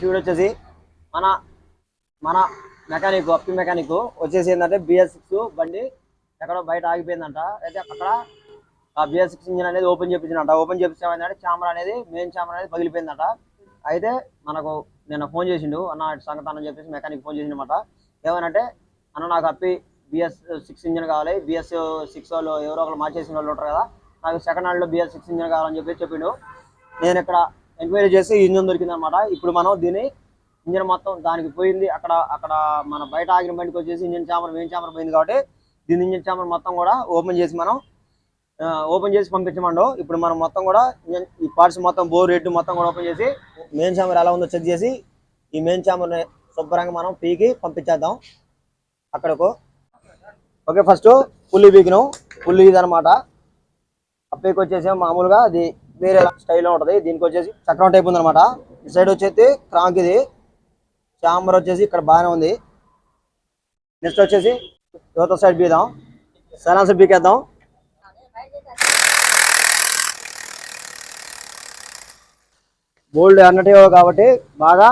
Shoot వచ్చేసి మన మన మెకానిక్ అప్పి మెకానిక్ వచ్చేసి ఏంటంటే బిఎస్ సిక్స్ బండి ఎక్కడో బయట ఆగిపోయిందంట. అయితే అక్కడ ఆ బిఎస్ సిక్స్ ఇంజిన్ అనేది ఓపెన్ చేపించిందంట ఓపెన్ చేయించామంటే చామర్ అనేది మెయిన్ చామర్ అనేది పగిలిపోయిందంట. అయితే మనకు నేను ఫోన్ చేసిండు. అన్న సంగతి అని చెప్పేసి మెకానిక్ ఫోన్ చేసిండమాట ఏమనంటే అన్న నాకు అప్పి బిఎస్ సిక్స్ ఇంజిన్ కావాలి. బిఎస్ సిక్స్ వాళ్ళు ఎవరో ఒకరు మార్చేసిన వాళ్ళు ఉంటారు కదా నాకు సెకండ్ హ్యాండ్లో బిఎస్ సిక్స్ ఇంజిన్ కావాలని చెప్పి చెప్పిండు. నేను ఇక్కడ ఎంక్వైరీ చేసి ఇంజన్ దొరికింది అనమాట ఇప్పుడు మనం దీన్ని ఇంజన్ మొత్తం దానికి పోయింది. అక్కడ అక్కడ మన బయట ఆగిన బండికి వచ్చేసి ఇంజన్ చామర్ మెయిన్ చామర్ పోయింది కాబట్టి దీని ఇంజన్ చామర్ మొత్తం కూడా ఓపెన్ చేసి మనం ఓపెన్ చేసి పంపించమండు. ఇప్పుడు మనం మొత్తం కూడా ఇంజన్ ఈ పార్ట్స్ మొత్తం బోర్ రెడ్ మొత్తం కూడా ఓపెన్ చేసి మెయిన్ చామర్ ఎలా ఉందో చెక్ చేసి ఈ మెయిన్ చామర్ని శుభ్రంగా మనం పీకి పంపించేద్దాం. అక్కడకు. ఓకే ఫస్ట్ పుల్లి పీకినాం పుల్లి ఇది అనమాట అప్పేకి వచ్చేసి మామూలుగా అది వేరే స్టైల్లో ఉంటుంది. దీనికి వచ్చేసి చక్రం టైప్ ఉంది అనమాట ఈ సైడ్ వచ్చేసి క్రాంక్ ఇది. చాంబర్ వచ్చేసి ఇక్కడ బాగానే ఉంది. నెక్స్ట్ వచ్చేసి యువత సైడ్ బీదాం. సైలెన్సర్ బీకేద్దాం బోల్డ్ అన్నట్టు కాబట్టి బాగా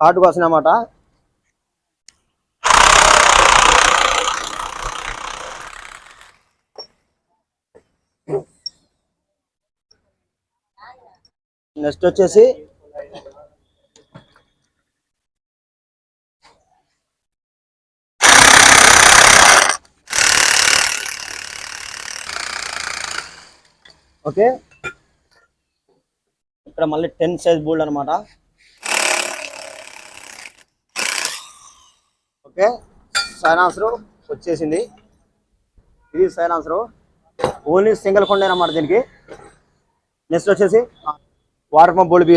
హార్డ్గా వస్తుంది అన్నమాట నెక్స్ట్ వచ్చేసి ఓకే. ఇక్కడ మళ్ళీ టెన్ సైజ్ బోల్డ్ అనమాట ఓకే. సైనాన్సర్ వచ్చేసింది. ఇది సైనాన్సర్ ఓన్లీ సింగిల్ కొండే అనమాట దీనికి. నెక్స్ట్ వచ్చేసి వాటర్ పంప్ బోల్డ్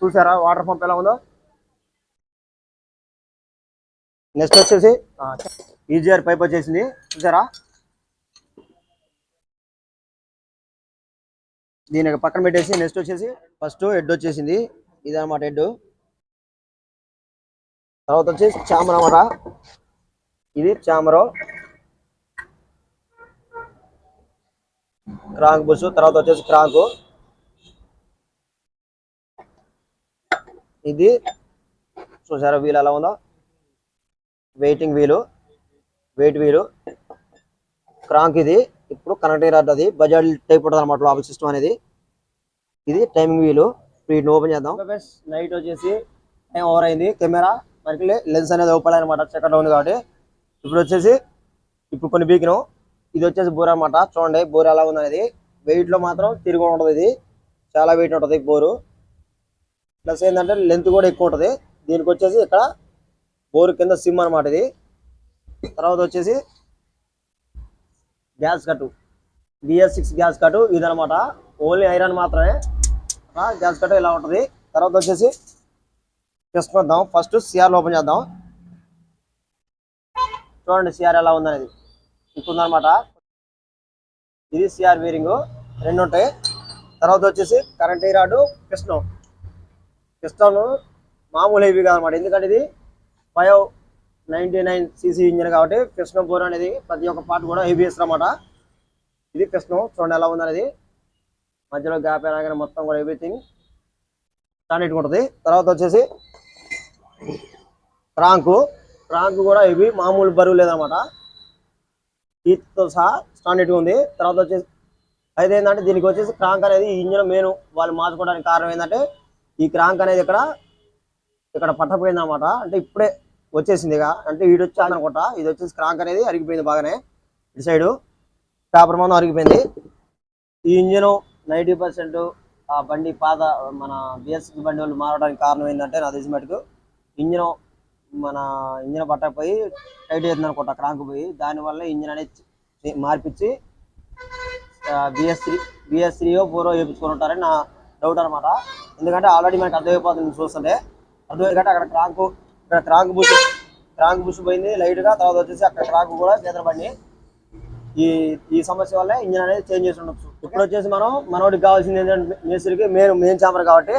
చూసారా వాటర్ పంప్ ఎలా ఉందో? నెక్స్ట్ వచ్చేసి ఈజీఆర్ పైప్ వచ్చేసింది. చూసారా? దీని పక్కన పెట్టేసి నెక్స్ట్ వచ్చేసి ఫస్ట్ హెడ్ వచ్చేసింది. ఇది అనమాట హెడ్ తర్వాత వచ్చేసి చామర్ అనమాట ఇది చామరు క్రాంక్ బుస్ తర్వాత వచ్చేసి క్రాంక్ ఇది చూసారా వీల్ ఎలా ఉందో? వెయిటింగ్ వీలు వెయిట్ వీలు. క్రాంక్ ఇది ఇప్పుడు కనెక్టింగ్ రాడ్ అది బజాజ్ టైప్ ఉంటుంది అనమాట లోపల సిస్టమ్ అనేది. ఇది టైమింగ్ వీలు. వీటిని ఓపెన్ చేద్దాం. నైట్ వచ్చేసి టైం ఓవర్ అయింది. కెమెరా మనకి లెన్స్ అనేది ఓపెన్ అనమాట చెక్కర్ ఉంది కాబట్టి. ఇప్పుడు వచ్చేసి ఇప్పుడు కొన్ని బీకినాం. ఇది వచ్చేసి బోర్ అనమాట చూడండి బోర్ ఎలా ఉంది అనేది వెయిట్లో మాత్రం తిరిగి ఉంటుంది ఇది. చాలా వెయిట్ ఉంటుంది బోరు. ప్లస్ ఏంటంటే లెంత్ కూడా ఎక్కువ ఉంటుంది. దీనికి వచ్చేసి ఇక్కడ బోర్ కింద సిమ్ అనమాట ఇది. తర్వాత వచ్చేసి గ్యాస్ కట్టు. బిఎస్ సిక్స్ గ్యాస్ కట్టు ఇదనమాట ఓన్లీ ఐరన్ మాత్రమే. గ్యాస్ కట్టు ఇలా ఉంటుంది. తర్వాత వచ్చేసి టెస్ట్ చేద్దాం. ఫస్ట్ సిఆర్ ఓపెన్ చేద్దాం. చూడండి సిఆర్ ఎలా ఉందనేది. అనమాట ఇది సిఆర్ వేరింగ్ రెండు ఉంటాయి తర్వాత వచ్చేసి కరెంట్ రాడు పిస్టన్ పిస్టన్ మామూలు హెవీ కాదనమాట ఎందుకంటే ఇది five ninety nine CC engine కాబట్టి పిస్టన్ బోర్ అనేది ప్రతి ఒక్క పార్ట్ కూడా హెవీ అనమాట ఇది పిస్టన్ చూడండి ఎలా ఉందనేది. మధ్యలో గ్యాప్ అయినా మొత్తం కూడా ఎవ్రీథింగ్ స్టాండర్డ్ ఉంటుంది. తర్వాత వచ్చేసి ట్రాంకు క్రాంక్ కూడా ఇవి మామూలు బరువు లేదనమాట తో సహా స్టాండర్డ్గా ఉంది. తర్వాత వచ్చేసి అయితే ఏంటంటే దీనికి వచ్చేసి క్రాంక్ అనేది ఈ ఇంజన్ మెయిన్ వాళ్ళు మార్చుకోవడానికి కారణం ఏంటంటే ఈ క్రాంక్ అనేది ఇక్కడ ఇక్కడ పట్టపోయింది అనమాట అంటే ఇప్పుడే వచ్చేసింది ఇక. అంటే వీడు వచ్చాను అనుకుంటా. ఇది వచ్చేసి క్రాంక్ అనేది అరిగిపోయింది బాగానే. ఇటు సైడు పేపర్ మందం అరిగిపోయింది. ఈ ఇంజిన్ నైంటీ పర్సెంట్ ఆ బండి పాత మన బిఎస్సి బండి వాళ్ళు మారడానికి కారణం ఏంటంటే నా తెలిసి మటుకు ఇంజిన్ మన ఇంజిన్ పట్టకపోయి టైట్ అవుతుంది అనుకుంటా క్రాంక్ పోయి దానివల్ల ఇంజిన్ అనేది చే- మార్పిచ్చి బిఎస్ త్రీ బిఎస్ త్రీ ఫోరో వేయించుకొని ఉంటారని నా డౌట్ అనమాట ఎందుకంటే ఆల్రెడీ మనకి అర్థమైపోతుంది చూస్తుంటే. అర్థమైంది అక్కడ క్రాంక్ ఇక్కడ క్రాంక్ బుష్ క్రాంక్ బుష్ పోయింది లైట్గా తర్వాత వచ్చేసి అక్కడ క్రాంక్ కూడా చేతర బండి ఈ ఈ సమస్య వల్ల ఇంజిన్ అనేది చేంజ్ చేసి ఉండొచ్చు. ఇప్పుడు వచ్చేసి మనం మనోడికి కావాల్సింది ఏంటంటే మేస్త్రికి మెయిన్ మెయిన్ చాంబర్ కాబట్టి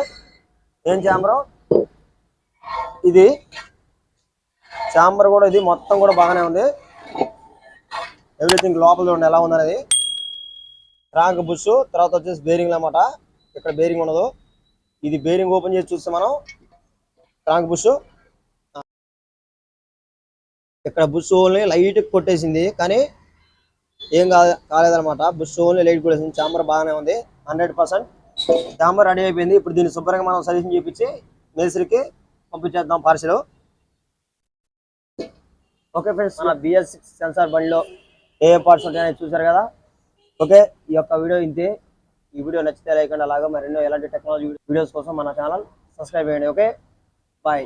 మెయిన్ చాంబర్ ఇది చాంబర్ కూడా ఇది మొత్తం కూడా బాగానే ఉంది. ఎవ్రీథింగ్ లోపల చూడండి ఎలా ఉందనేది. ట్రాంక్ బుష్ తర్వాత వచ్చేసి బేరింగ్ అన్నమాట. ఇక్కడ బేరింగ్ ఉండదు. ఇది బేరింగ్ ఓపెన్ చేసి చూస్తే మనం ట్రాంక్ బుష్ ఇక్కడ బుష్ ఓన్లీ లైట్ కొట్టేసింది కానీ ఏం కాదు కాలేదనమాట బుష్ ఓన్లీ లైట్ కొట్టేసింది. చాంబర్ బాగానే ఉంది. హండ్రెడ్ పర్సెంట్ చాంబర్ రెడీ అయిపోయింది. ఇప్పుడు దీన్ని శుభ్రంగా మనం సర్వీసింగ్ చేయించి మేస్త్రికి పంపించేద్దాం పార్సల్ ఓకే ఫ్రెండ్స్ మన బిఎస్ సిక్స్ సెన్సార్ బండిలో ఏ పార్ట్స్ ఉంటాయని చూసారు కదా? ఓకే ఈ యొక్క వీడియో ఇంతే. ఈ వీడియో నచ్చితే లైక్ అండ్ అలాగే మరెన్నో ఎలాంటి టెక్నాలజీ వీడియోస్ కోసం మన ఛానల్ సబ్స్క్రైబ్ చేయండి. Okay bye